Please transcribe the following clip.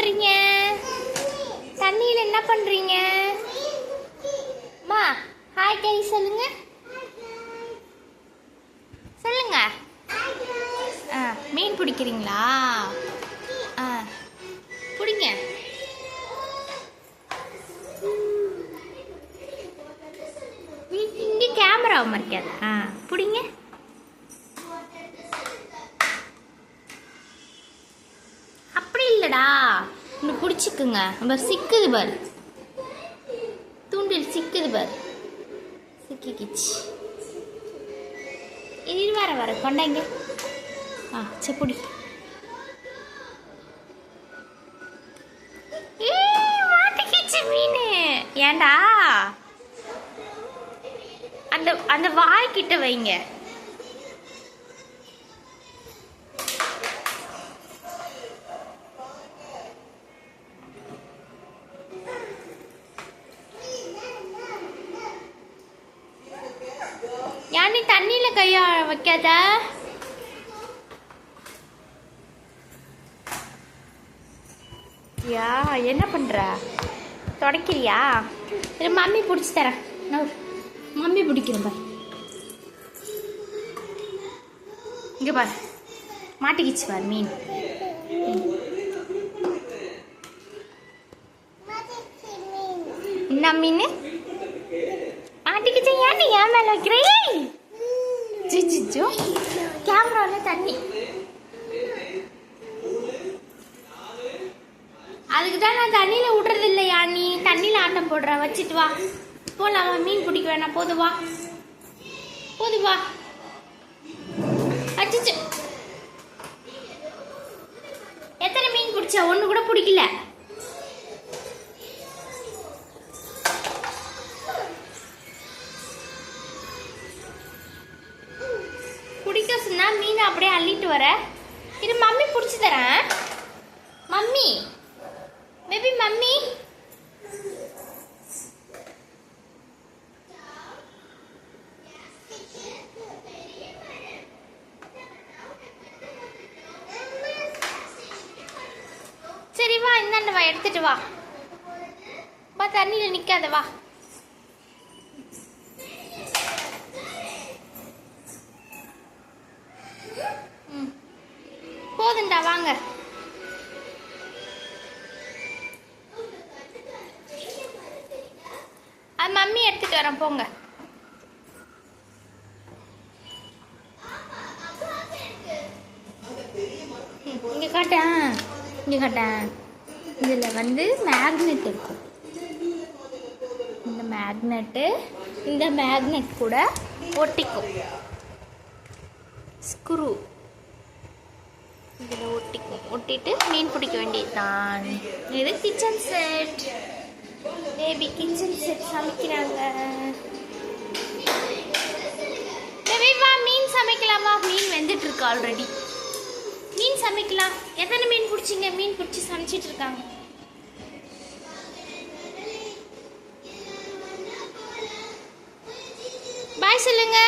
பண்றீங்க? தண்ணியில் என்ன பண்றீங்க? மா ஹாய் கை சொல்லுங்க. சொல்லுங்க. ஆ மீன் பிடிக்கிறீங்களா? ஆ பிடிங்க. இங்கே கேமரா மறைக்காது ஆ பிடிங்க. இல்லடா. இன்னும் பிடிச்சிக்குங்க. நம்ம சிக்குது பார். தூண்டில் சிக்குது பார். சிக்கிக்கிச்சு. இது வர வர கொண்டாங்க ஆ செப்புடி மீன். ஏண்டா அந்த அந்த வாய் வைங்க. நீ தண்ணியில கையா வைக்காத. யா என்ன பண்ற? தொடக்கிறியா? சரி மம்மி பிடிச்சி தரேன். மம்மி பிடிக்கிறேன் பார். இங்க பார். மாட்டிக்கிச்சு பார் மீன். என்ன மீன்? மாட்டிக்கிச்சு? ஏன் நீ ஏன் மேல வைக்கிறேன் ஜிஜிஜோ கேமராவில் தண்ணி அதுக்கு தான் நான் தண்ணியில் விடுறது இல்லையா நீ தண்ணியில் ஆட்டம் போடுற வச்சுட்டு வா போலாமா மீன் பிடிக்க வேணாம் போது வா போது வா அச்சிச்சு எத்தனை மீன் பிடிச்ச ஒன்று கூட பிடிக்கல பிடிச்சிருந்தா சொன்னா மீனை அப்படியே அள்ளிட்டு வர. இது மம்மி பிடிச்சி தரேன். மம்மி. Baby mummy. சரி வா இந்தாண்ட வா எடுத்துட்டு வா. வா தண்ணியில் நிற்காத வா. அது மம்மி எடுத்துட்டு வரேன் போங்க. இங்கே இங்க காட்டேன் இங்க காட்டேன் இதில் வந்து மேக்னெட் இருக்கும் இந்த மேக்னெட்டு இந்த மேக்னெட் கூட ஒட்டிக்கும். ஸ்க்ரூ இதில் ஒட்டிக்கும். ஒட்டிட்டு மீன் பிடிக்க வேண்டியதுதான். இது kitchen set baby kitchen set சமைக்கிறாங்க. பேபி வா மீன் சமைக்கலாமா மீன் வெந்துட்டு இருக்கு ஆல்ரெடி மீன் சமைக்கலாம். எத்தனை மீன் பிடிச்சிங்க? மீன் பிடிச்சி சமைச்சிட்டு இருக்காங்க. பாய் சொல்லுங்க.